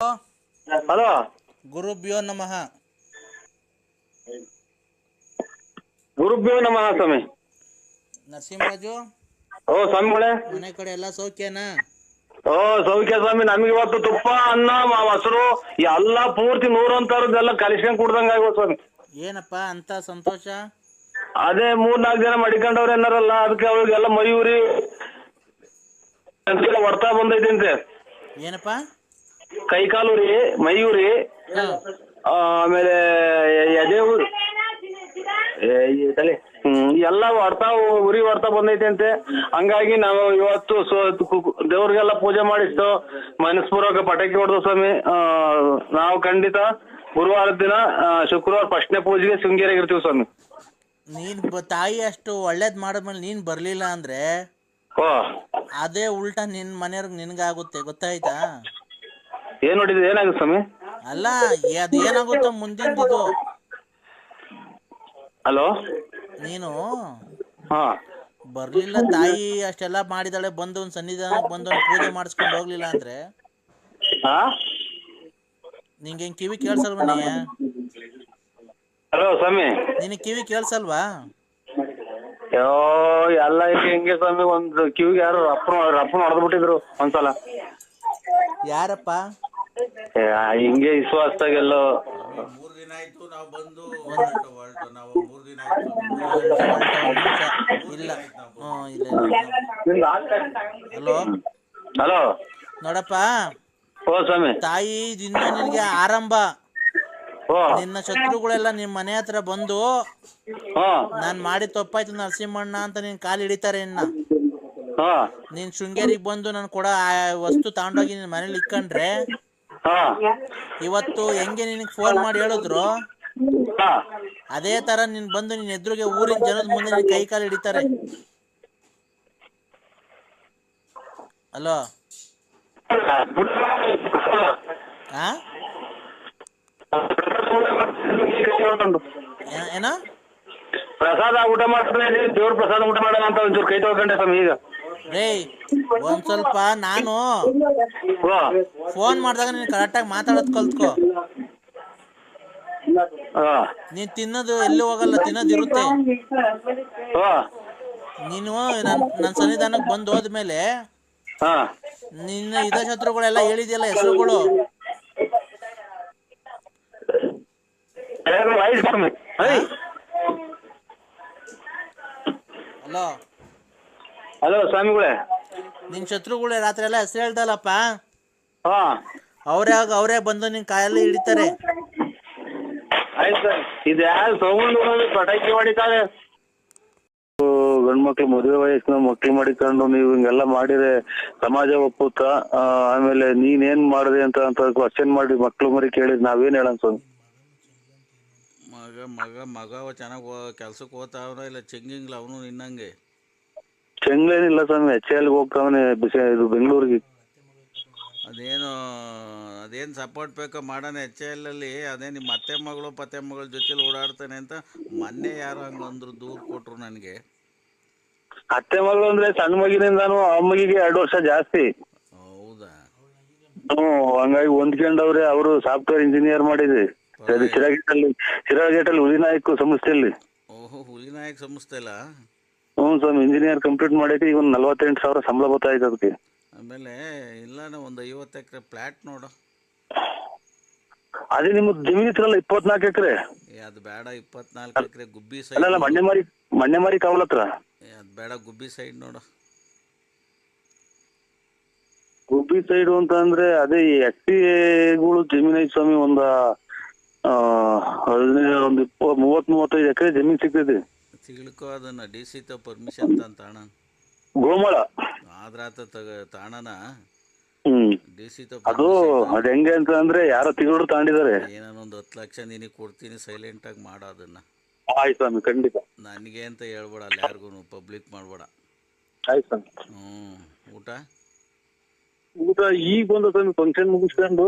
Hello. ಗುರುಭ್ಯೋ ನಮಃ. ಗುರುಭ್ಯೋ ನಮಃ ಸ್ವಾಮಿ. ನರಸಿಂಹರಾಜು. ಓ ಸ್ವಾಮಿಗಳೇ ಮನೆ ಕಡೆ ಎಲ್ಲ ಸೌಖ್ಯನಾ? ಓ ಸೌಖ್ಯ ಸ್ವಾಮಿ. ನಮ್ಗೆ ಇವತ್ತು ತುಪ್ಪ ಅನ್ನ ಹಸರು ಮೊಸರು ಎಲ್ಲ ಪೂರ್ತಿ ನೂರಂತರದ್ದೆಲ್ಲ ಕಲಿಸ್ಕೊಂಡ್ ಕುಡ್ದಂಗ ಆಗೋ ಸ್ವಾಮಿ. ಏನಪ್ಪ ಅಂತ ಸಂತೋಷ? ಅದೇ ಮೂರ್ ನಾಲ್ಕು ಜನ ಮಡಿಕೊಂಡವ್ರ ಏನಾರಲ್ಲ ಅದಕ್ಕೆ ಅವ್ರಿಗೆಲ್ಲ ಮಯೂರಿ ಹೊಡ್ತಾ ಬಂದೈತಂತೆ. ಏನಪ್ಪ? ಕೈ ಕಾಲು ರೀ ಮೈಯೂರಿ ಆಮೇಲೆ ಎದೆ ಊರು ತಲೆ. ಹ್ಮ್ ಎಲ್ಲ ಹೊಡ್ತಾ ಉರಿ ಹೊಡ್ತಾ ಬಂದೈತೆ ಅಂತೆ ಹಂಗಾಗಿ ನಾವು ಇವತ್ತು ಸೊ ದೇವ್ರಿಗೆಲ್ಲ ಪೂಜೆ ಮಾಡಿಸ್ತು ಮನಸ್ಪೂರ್ವಕ ಪಟಾಕಿ ಹೊಡೆದು ಸ್ವಾಮಿ ನಾವು ಖಂಡಿತ ಗುರುವಾರ ದಿನ ಶುಕ್ರವಾರ ಫಸ್ಟ್ನೇ ಪೂಜೆಗೆ ಶೃಂಗೇರಿಗೆ ಇರ್ತೀವಿ ಸ್ವಾಮಿ. ನೀನ್ ತಾಯಿ ಅಷ್ಟು ಒಳ್ಳೇದ್ ಮಾಡದ್ಮೇಲೆ ನೀನ್ ಬರ್ಲಿಲ್ಲ ಅಂದ್ರೆ ಓ. ಅದೇ ಉಲ್ಟಾ ನಿನ್ ಮನೆಯವ್ರಿಗೆ ನಿನ್ಗಾಗುತ್ತೆ ಗೊತ್ತಾಯ್ತಾ? ಏನ್ ನೋಡಿದ್ರಿ? ಏನಾಗುತ್ತೆ ಸ್ವಾಮಿ? ಅಲ್ಲ ಅದ್ ಏನಾಗುತ್ತೋ ಮುಂದಿಂದಿದು ಹಲೋ? ನೀನು? ಹಾ. ಬರ್ಲಿಲ್ಲ ತಾಯಿ ಅಷ್ಟೆಲ್ಲ ಮಾಡಿದಾಳೆ ಬಂದು ಒಂದ್ ಸನ್ನಿಧಾನ ಬಂದು ಒಂದ್ ಪೂಜೆ ಮಾಡಿಸ್ಕೊಂಡು ಹೋಗ್ಲಿಲ್ಲ ಅಂದ್ರೆ? ಹಾ ನಿಂಗೆ ಹೆಂಗ್ ಕಿವಿ ಕೇಳ್ಸಲ್ವಾ ನೀ? ಹಲೋ ಸ್ವಾಮಿ. ನಿನಗೆ ಕಿವಿ ಕೇಳ್ಸಲ್ವಾ? ಅಯ್ಯೋ ಎಲ್ಲ ಹಿಂಗೆ ಸ್ವಾಮಿ? ಒಂದು ಕಿವಿಗೆ ಯಾರು ಅಪ್ಪನ ಅಪ್ಪನ ಹೊಡೆದ್ಬಿಟ್ಟಿದ್ರು ಒಂದ್ಸಲ. ಯಾರಪ್ಪ? ಏ, ಹಿಂಗೆ ವಿಶ್ವಾಸದಾಗೆಲ್ಲೋ ಮೂರ್ ದಿನ ಆಯ್ತು ನಾವು ಬಂದು ಹೊರಟು ಹೊರಟು. ನಾವು ಮೂರ್ ದಿನ ಆಯ್ತು. ಇಲ್ಲ. ಹ್ಞೂ ಇಲ್ಲ ಹಲೋ? ಹಲೋ? ನೋಡಪ್ಪ. ಓ ಸ್ವಾಮಿ. ತಾಯಿ ದಿನ ನಿನಗೆ ಆರಂಭ. ಓ. ನಿನ್ನ ಶತ್ರುಗಳೆಲ್ಲ ನಿಮ್ಮ ಮನೆ ಹತ್ರ ಬಂದು ಹಾ. ನಾನು ಮಾಡಿ ತಪ್ಪಾಯ್ತು ನರಸಿಂಹಣ್ಣ ಅಂತ ನಿನ್ ಕಾಲು ಹಿಡಿತಾರೆ ಇನ್ನ. ಹಾ. ನೀನ್ ಶೃಂಗೇರಿಗೆ ಬಂದು ನಾನು ಕೊಡ ಆ ವಸ್ತು ತಗೊಂಡೋಗಿ ನಿನ್ನ ಮನೇಲಿ ಇಕ್ಕೊಂಡ್ರೆ ಹಾ. ಇವತ್ತು ಹೆಂಗೆ ನಿನಗೆ ಫೋನ್ ಮಾಡಿ ಹೇಳಿದ್ರು? ಹಾ. ಅದೇ ತರ ನೀನ್ ಬಂದು ನಿನ್ ಎದುರಿಗೆ ಊರಿನ ಜನದ ಮುಂದೆ ನಿನ್ ಕೈ ಕಾಲು ಹಿಡಿತಾರೆ. ಹಲೋ. ಹಾ ಏನ- ಏನ? ಪ್ರಸಾದ ಊಟ ಮಾಡ್ತಾರೆ ದೇವ್ರ ಪ್ರಸಾದ ಊಟ ಮಾಡೋಣ ಅಂತ ಒಂಚೂರು ಕೈ ತೊಳ್ಕೊಂಡೆ ಸ್ವಾಮಿ ಈಗ. ರೇ ಒಂದ್ ಸ್ವಲ್ಪ ನಾನು ಫೋನ್ ಮಾಡಿದಾಗ ನೀನು ಕರೆಕ್ಟಾಗಿ ಮಾತಾಡೋದ್ ಕಲ್ತ್ಕೋ. ನೀನ್ ತಿನ್ನೋದು ಎಲ್ಲಿ ಹೋಗಲ್ಲ ತಿನ್ನೋದ್ ಇರುತ್ತೆ. ನೀನು ನನ್ ನನ್ನ ಸನ್ನಿಧಾನಕ್ಕೆ ಬಂದು ಹೋದ್ಮೇಲೆ ನಿನ್ನ ಇದ ಶತ್ರುಗಳೆಲ್ಲ ಹೇಳಿದ್ಯಲ್ಲ ಹೆಸರುಗಳು? ಯಾರು ಆಯ್ತು ಸ್ವಾಮಿ ಐ ಅಲೋ ಹಲೋ ಸ್ವಾಮಿಗಳೇ. ನಿನ್ ಶತ್ರುಗಳೇ ರಾತ್ರಿ ಎಲ್ಲ ಹೆಸರು ಹೇಳ್ದಲ್ಲಪ್ಪ? ಹಾ. ಅವರೇ ಅವರೇ ಬಂದು ನಿನ್ ಕಾಯಲ್ಲಿ ಹಿಡಿತಾರೆ. ಆಯ್ತು ಸರ್ ಇದು ಯಾರು ತಗೊಂಡು ಪಟಾಕಿ ಹೊಡಿತಾರೆ ಗಂಡ್ ಮಕ್ಳು ಮದುವೆ ವಯಸ್ಸಿನ ಮಕ್ಳು ಮಾಡಿಕೊಂಡು ನೀವು ಹಿಂಗೆಲ್ಲ ಮಾಡಿದ್ರೆ ಸಮಾಜ ಒಪ್ಪುತ್ತ? ಆಮೇಲೆ ನೀನ್ ಏನ್ ಮಾಡಿದೆ ಅಂತ ಅಂತ ಕ್ವಶನ್ ಮಾಡಿ ಮಕ್ಳು ಮರಿ ಕೇಳಿದ್ ನಾವೇನ್ ಹೇಳೋಣ ಸ್ವಾಮಿ? ಮಗ ಮಗ ಮಗ ಚೆನ್ನಾಗಿ ಕೆಲ್ಸಕ್ಕೆ ಹೋಗ್ತಾವನ ಇಲ್ಲ ಚೆಂಗಿಂಗ್ಲ ಅವನು ನಿನ್ನಂಗೆ? ಚೆಂಗ್ಲೇನಿಲ್ಲ ಸ್ವಾಮಿ ಎಚ್ ಎಲ್ ಹೋಗ್ತಾವನೆ ಬಿಸಿ ಇದು ಬೆಂಗಳೂರಿಗೆ. ಅದೇನು ಅದೇನು ಸಪೋರ್ಟ್ ಬೇಕೋ ಮಾಡೋಣ ಎಚ್ ಎಲ್ ಅಲ್ಲಿ ಅದೇ ನಿಮ್ಮ ಅತ್ತೆ ಮಗಳು ಪತ್ತೆ ಮಗಳ ಜೊತೆಲಿ ಓಡಾಡ್ತಾನೆ ಅಂತ ಮೊನ್ನೆ ಯಾರು ಹಂಗಂದ್ರು ದೂರು ಕೊಟ್ರು ನನಗೆ. ಅತ್ತೆ ಮಗಳು ಅಂದ್ರೆ ಸಣ್ಣ ಮಗಿನಿಂದಾನು ಅಮ್ಮಗಿಗೆ ಎರಡು ವರ್ಷ ಜಾಸ್ತಿ. ಹೌದಾ? ಹ್ಮ್ ಹಂಗಾಗಿ ಹೊಂದ್ಕೊಂಡವ್ರೆ ಅವರು ಸಾಫ್ಟ್ವೇರ್ ಇಂಜಿನಿಯರ್ ಮಾಡಿದ್ರಿ ಅದು ಚಿರಾಗೇಟಲ್ಲಿ ಉದಿನಾಯಕ್ ಸಂಸ್ಥೆಯಲ್ಲಿ. ಓಹೋ ಹುಲಿನಾಯಕ್ ಸಂಸ್ಥೆ ಅಲ್ಲ ಹ್ಞೂ ಸ್ವಾಮಿ ಇಂಜಿನಿಯರ್ ಕಂಪ್ಲೀಟ್ ಮಾಡಿದ್ರೆ ಈಗ ಒಂದು ನಲ್ವತ್ತೆಂಟು ಸಾವಿರ ಸಂಬಳ ಬರ್ತಾ ಇದೆ ಅದಕ್ಕೆ. ಆಮೇಲೆ ಇಲ್ಲ ಒಂದು ಐವತ್ತು ಎಕರೆ ಫ್ಲ್ಯಾಟ್ ನೋಡು. ಅದೇ ನಿಮ್ಮದು ಜಮೀನ್ ಇತ್ತಲ್ಲ ಇಪ್ಪತ್ನಾಲ್ಕು ಎಕರೆ? ಏ ಅದು ಬೇಡ ಇಪ್ಪತ್ನಾಲ್ಕು ಎಕರೆ ಗುಬ್ಬಿ ಅಲ್ಲ ಅಲ್ಲ ಸೈಡ್ ಮಣ್ಣೆ ಮಾರಿ ಮಣ್ಣೆ ಮಾರಿ ಕಾವಲ್ ಹತ್ರ? ಏ ಅದು ಬೇಡ ಗುಬ್ಬಿ ಸೈಡ್ ನೋಡು. ಗುಬ್ಬಿ ಸೈಡ್ ಅಂತ ಅಂದ್ರೆ ಅದೇ ಎಕ್ಟಿಗಳು ಜಮೀನ್ ಐತಿ ಸ್ವಾಮಿ ಒಂದ ಆ, ಹದಿನೈದು ಒಂದು ಇಪ್ಪ ಮೂವತ್ ಮೂವತ್ತೈದು ಎಕರೆ ಜಮೀನ್ ಸಿಗ್ತೈತಿ. ತಿಳ್ಕೊ ಅದನ್ನ ಡಿ ಸಿ ತ ಪರ್ಮಿಷನ್ ತಾಣ ಗೋಮಳ. ಆದ್ರ ಆತ ತಾಣನ? ಹ್ಮ್. ಡಿ ಸಿ ತ ಅದು ಅದ್ ಹೆಂಗೆ ಅಂತ ಅಂದ್ರೆ ಯಾರೋ ತಿಗಳು ತಾಂಡಿದಾರೆ. ಏನಾನ ಒಂದು ಹತ್ತು ಲಕ್ಷ ನಿನಗೆ ಕೊಡ್ತೀನಿ ಸೈಲೆಂಟಾಗಿ ಮಾಡೋ ಅದನ್ನ. ಆಯ್ತು ಸ್ವಾಮಿ ಖಂಡಿತ. ನನಗೆ ಅಂತ ಹೇಳ್ಬೇಡ ಅಲ್ಲಿ ಯಾರಿಗೂ ಪಬ್ಲಿಕ್ ಮಾಡಬೇಡ. ಆಯ್ತು ಸ್ವಾಮಿ. ಹ್ಞೂ ಊಟ? ಊಟ ಈಗ ಬಂದ ಸ್ವಾಮಿ ಫಂಕ್ಷನ್ ಮುಗಿಸ್ಕೊಂಡು.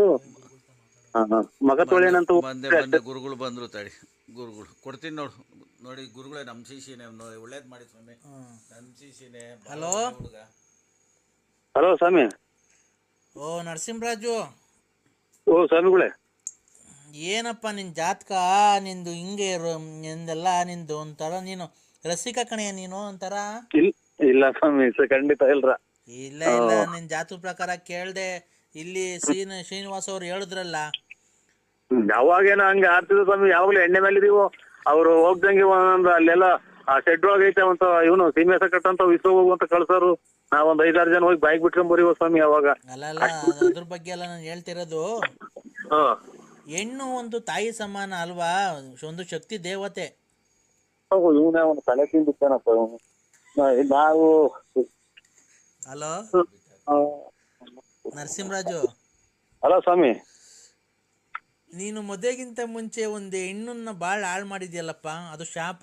ಮಗ ತೊಳೆನಂತ ಬಂದೆ ಬಂದೆ ಗುರುಗಳು ಬಂದ್ರು ತಡಿ. ಗುರುಗಳು. ಕೊಡ್ತೀನಿ ನೋಡು. ನೋಡಿ ಗುರುಗಳೇ ನಮ್ ಶಿಶಿನೇ ಒಳ್ಳೇದ್ ಒಳ್ಳೇದು ಮಾಡಿ ಸ್ವಾಮಿ. ನಮ್ ಶಿಶಿನೇ ಹಲೋ? ಹುಡುಗ. ಹಲೋ ಸ್ವಾಮಿ. ಓ ನರಸಿಂಹರಾಜು. ಓ ಸ್ವಾಮಿಗಳೇ. ಏನಪ್ಪ ನಿನ್ ಜಾತಕ? ನಿಂದು ಹಿಂಗೆ ನಿಂದೆಲ್ಲ ನಿಂದು ಒಂಥರ ನೀನು ರಸಿಕ ಕಣೆಯ ನೀನು ಒಂಥರ? ಇಲ್ಲ ಸ್ವಾಮಿ ಖಂಡಿತ ಇಲ್ರ. ಇಲ್ಲ ಇಲ್ಲ. ನಿನ್ ಜಾತಕ ಪ್ರಕಾರ ಕೇಳ್ದೆ. ಇಲ್ಲಿ ಶ್ರೀನ್ ಶ್ರೀನಿವಾಸ್ ಅವ್ರು ಹೇಳಿದ್ರಲ್ಲ ಯಾವಾಗೇನ ಹಂಗ ಆಡ್ತಿದ್ರು ಸ್ವಾಮಿ ಯಾವಾಗ್ಲೂ ಎಣ್ಣೆ ಮೇಲೆ ಇದೀವು. ಅವ್ರು ಹೋಗ್ದಂಗೆ ಒಂದೊಂದು ಅಲ್ಲೆಲ್ಲ ಆ ಶೆಡ್ ಒಳಗೈತೆ ಅಂತ ಇವನು ಸೀಮೆ ಕಟ್ಟಂತ ವಿಶ್ವ ಹೋಗುವಂತ ಕಳ್ಸೋರು. ನಾವೊಂದ್ ಐದಾರು ಜನ ಹೋಗಿ ಬೈಕ್ ಬಿಟ್ಕೊಂಡ್ ಬರೀವ ಸ್ವಾಮಿ ಅವಾಗ. ಅದ್ರ ಬಗ್ಗೆ ಎಲ್ಲ ನಾನು ಹೇಳ್ತಿರೋದು. ಹಾ. ಹೆಣ್ಣು ಒಂದು ತಾಯಿ ಸಮಾನ ಅಲ್ವಾ? ಒಂದು ಶಕ್ತಿ ದೇವತೆ. ಇವನೇ ಒಂದು ತಲೆ ತಿಂದಿತ್ತಾನಪ್ಪ ಇವನು. ನಾವು ಹಲೋ? ನರಸಿಂಹರಾಜು. ಹಲೋ ಸ್ವಾಮಿ. ನೀನು ಮದುವೆಗಿಂತ ಮುಂಚೆ ಒಂದು ಹೆಣ್ಣನ್ನ ಬಾಳ ಹಾಳು ಮಾಡಿದ್ಯಲ್ಲಪ್ಪ ಅದು ಶಾಪ.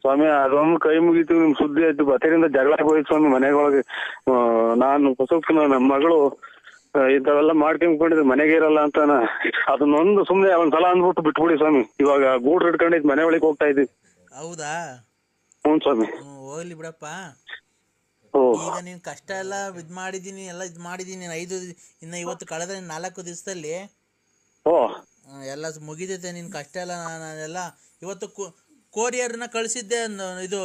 ಸ್ವಾಮಿ ಅದೊಂದು ಕೈ ಮುಗಿತು ನಿಮ್ ಸುದ್ದಿ ಆಯ್ತು. ಬತ್ತರಿಂದ ಜಗಳ ಹೋಯ್ತು ಸ್ವಾಮಿ ಮನೆಗೊಳಗೆ. ನಾನು ಹೊಸಕ್ ನನ್ನ ಮಗಳು ಇಂಥವೆಲ್ಲ ಮಾಡ್ಕೊಂಡ್ಕೊಂಡಿದ್ದು ಮನೆಗೆ ಇರಲ್ಲ ಅಂತ ಅದನ್ನೊಂದು ಸುಮ್ನೆ ಒಂದ್ಸಲ ಅಂದ್ಬಿಟ್ಟು ಬಿಟ್ಬಿಡಿ ಸ್ವಾಮಿ. ಇವಾಗ ಗೂಡ್ ಹಿಡ್ಕೊಂಡಿದ್ ಮನೆ ಒಳಗೆ ಹೋಗ್ತಾ ಇದ್ವಿ ಹೌದಾ? ಹ್ಞೂ ಸ್ವಾಮಿ. ಹೋಗ್ಲಿ ಬಿಡಪ್ಪ. ಈಗ ನೀನ್ ಕಷ್ಟ ಎಲ್ಲ ಇದು ಮಾಡಿದೀನಿ ಎಲ್ಲ ಇದು ಮಾಡಿದೀನಿ. ಐದು ಇನ್ನ ಇವತ್ತು ಕಳೆದ ನಾಲ್ಕು ದಿವಸದಲ್ಲಿ ಓ. ಎಲ್ಲ ಮುಗಿದೈತೆ ನಿನ್ ಕಷ್ಟ ಎಲ್ಲ ನಾನೆಲ್ಲ ಇವತ್ತು ಕೋರಿಯರ್ನ ಕಳಿಸಿದ್ದೆ ಇದು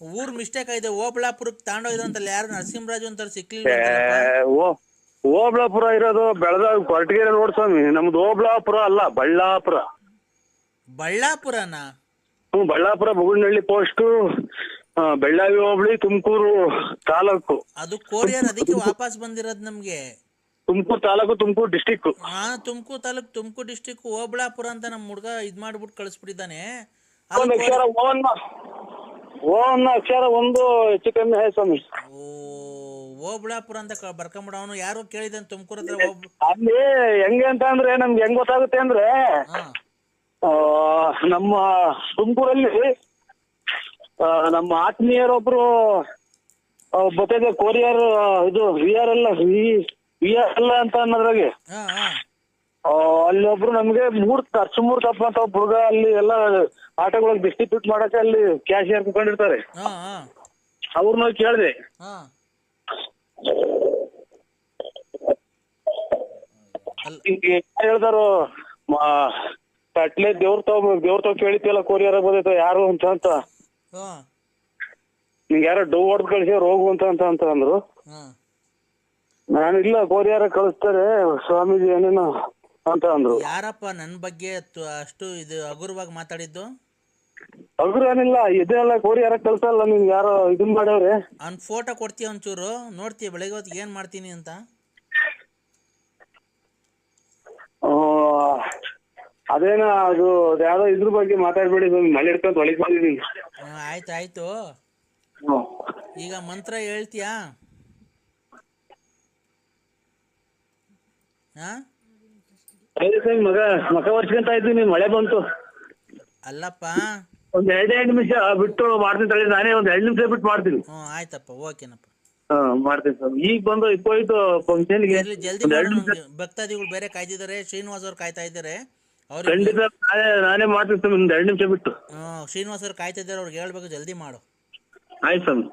ಊರ್ ಮಿಸ್ಟೇಕ್ ಆಗಿದೆ. ಓಬಳಾಪುರಕ್ಕೆ ತಗೊಂಡೋಗಿದ್ರು ಅಂತಲ್ಲ ಯಾರು? ನರಸಿಂಹರಾಜು ಅಂತ ಸಿಕ್ಲಿಲ್ಲ ಓಬಳಾಪುರ ಇರೋದು ಬೆಳಗಾವಿ ಕೊರಟಗೆರೆ ರೋಡ್ ಸ್ವಾಮಿ. ನಮ್ದು ಓಬಳಾಪುರ ಅಲ್ಲ ಬಳ್ಳಾಪುರ. ಬಳ್ಳಾಪುರನಾ? ಹ್ಞೂ ಬಳ್ಳಾಪುರ ಬುಗುನಹಳ್ಳಿ ಪೋಸ್ಟು ಆ, ಬೆಳ್ಳಾವಿ ಹೋಬಳಿ ತುಮಕೂರು ತಾಲೂಕು. ಅದು ಕೋರಿಯರ್ ಅದಕ್ಕೆ ವಾಪಸ್ ಬಂದಿರೋದು ನಮ್ಗೆ. ತುಮಕೂರು ತಾಲೂಕು ತುಮಕೂರು ಡಿಸ್ಟಿಕ್ ಹಾ ತುಮಕೂರು ತಾಲೂಕು ತುಮಕೂರು ಡಿಸ್ಟಿಕ್ ಓಬಳಾಪುರ ಅಂತ ನಮ್ಮ ಹುಡುಗ ಇದ್ ಮಾಡ್ಬಿಟ್ಟು ಕಳಿಸ್ಬಿಟ್ಟಿದ್ದಾನೆ. ಒಂದು ಅಕ್ಷರ ಅಕ್ಷರ ಒಂದು ಹೆಚ್ಚು ಕಮ್ಮಿ ಹೇ ಸ್ವಾಮಿ. ಓ ಓಬಳಾಪುರ ಅಂತ ಕ- ಬರ್ಕೊಂಬಿಡ. ಅವನು ಯಾರೋ ಕೇಳಿದಾನೆ ತುಮಕೂರು ಹತ್ರ ಓಬ್ ಅಲ್ಲಿ ಹೆಂಗೆ ಅಂತ ಅಂದ್ರೆ ನಮ್ಗೆ ಹೆಂಗ್ ಗೊತ್ತಾಗುತ್ತೆ ಅಂದ್ರೆ ಹಾ. ಆ, ನಮ್ಮ ತುಮಕೂರಲ್ಲಿ ನಮ್ಮ ಆತ್ಮೀಯರೊಬ್ರು ಬರ್ತದೆ ಕೊರಿಯರ್ ಇದು V R L V R L ಅಂತ ಅನ್ನೋದ್ರಾಗೆ. ಅಲ್ಲಿ ಒಬ್ರು ನಮ್ಗೆ ಮೂರ್ ಖರ್ಚು ಮೂರ್ ತಪ್ಪ ಅಂತ ಒಬ್ಬ ಹುಡುಗ ಅಲ್ಲಿ ಎಲ್ಲ ಆಟೋಗಳಿಗೆ ಡಿಸ್ಟ್ರಿಬ್ಯೂಟ್ ಮಾಡಕ್ಕೆ ಅಲ್ಲಿ ಕ್ಯಾಶಿಯರ್ ಕುತ್ಕೊಂಡಿರ್ತಾರೆ. ಅವ್ರನ್ನ ಕೇಳಿದೆ. ಹೇಳ್ತಾರೋ ಕಟ್ಲೆ ದೇವ್ರ ತಾವ್ ದೇವ್ರ ತಾವ್ ಕೇಳಿತಿಯಲ್ಲ ಕೊರಿಯರ್ ಬಂದೈತೆ ಯಾರು ಅಂತ ಅಂತ. ಹಾ. ನಿಂಗೆ ಯಾರೋ ಡೋ ಹೊಡೆದ್ ಕಳಿಸಿ ಹೋಗು ಅಂತ ಅಂತ ಅಂದ್ರು. ಹಾ. ನಾನು ಇಲ್ಲ ಕೋರಿಯಾರ ಕಳಿಸ್ತಾರೆ ಸ್ವಾಮೀಜಿ ಏನೇನೋ ಅಂತ ಅಂದ್ರು. ಯಾರಪ್ಪ ನನ್ನ ಬಗ್ಗೆ ತು- ಅಷ್ಟು ಇದು ಹಗುರವಾಗಿ ಮಾತಾಡಿದ್ದು? ಹಗುರ ಏನಿಲ್ಲ ಇದೆಲ್ಲ ಯಾರ ಕಳ್ಸಲ್ಲ ನಿಮ್ಗೆ ಯಾರೋ ಇದನ್ ಮಾಡ್ಯವ್ರೆ. ಅವ್ನ ಫೋಟೋ ಕೊಡ್ತೀಯ ಒಂಚೂರು ನೋಡ್ತೀಯ ಬೆಳಗ್ಗೆ ಹೊತ್ತಿಗೆ ಏನು ಮಾಡ್ತೀನಿ ಅಂತ? ಆ, ಅದೇನ ಅದು ಯಾರೋ ಯಾವ್ದೋ ಇದ್ರ ಬಗ್ಗೆ ಮಾತಾಡ್ಬೇಡಿ ಸ್ವಾಮಿ ಮಳೆ ಹಿಡ್ಕೊಂತ ಒಳಗೆ ಬಂದಿದ್ದೀನಿ. ಹ್ಮ್, ಆಯ್ತು ಆಯ್ತು. ಈಗ ಮಂತ್ರ ಹೇಳ್ತೀಯಾ? ಹಾ? ಸರಿ ಸ್ವಾಮಿ ಮಗ ಮಕ ವರ್ಷಕ್ಕಂತ ಇದ್ದೀನಿ ಮಳೆ ಬಂತು. ಅಲ್ಲಪ್ಪ. ಒಂದ್ ಎರಡೇ ನಿಮಿಷ ಬಿಟ್ಟು ಮಾಡ್ತೀನಿ ತಳಿ ನಾನೇ ಒಂದ್ ಎರಡು ನಿಮಿಷ ಬಿಟ್ಟು ಮಾಡ್ತೀನಿ. ಹ್ಞೂ ಆಯ್ತಪ್ಪ ಓಕೆನಪ್ಪ. ಹಾ ಮಾಡ್ತೀನಿ ಸ್ವಾಮಿ ಈಗ ಬಂದು ಇಪ್ಪೋಯ್ತು ಫಂಕ್ಷನ್ಗೆ ಇರ್ಲಿ ಜಲ್ದಿ ಮಾಡು ನಮ್ಗೆ ಭಕ್ತಾದಿಗಳು ಬೇರೆ ಕಾಯ್ತಿದ್ದಾರೆ ಶ್ರೀನಿವಾಸ್ ಅವ್ರು ಕಾಯ್ತಾ ಇದ್ದಾರೆ. ಖಂಡಿತ ನಾನೇ ನಾನೇ ಮಾಡ್ತೀನಿ ಸ್ವಾಮಿ ಒಂದ್ ಎರಡು ನಿಮಿಷ ಬಿಟ್ಟು. ಆ ಶ್ರೀನಿವಾಸ್ ಅವ್ರು ಕಾಯ್ತಿದ್ದಾರೆ ಅವ್ರಿಗೆ ಹೇಳ್ಬೇಕು ಜಲ್ದಿ ಮಾಡು. ಆಯ್ತು ಸ್ವಾಮಿ.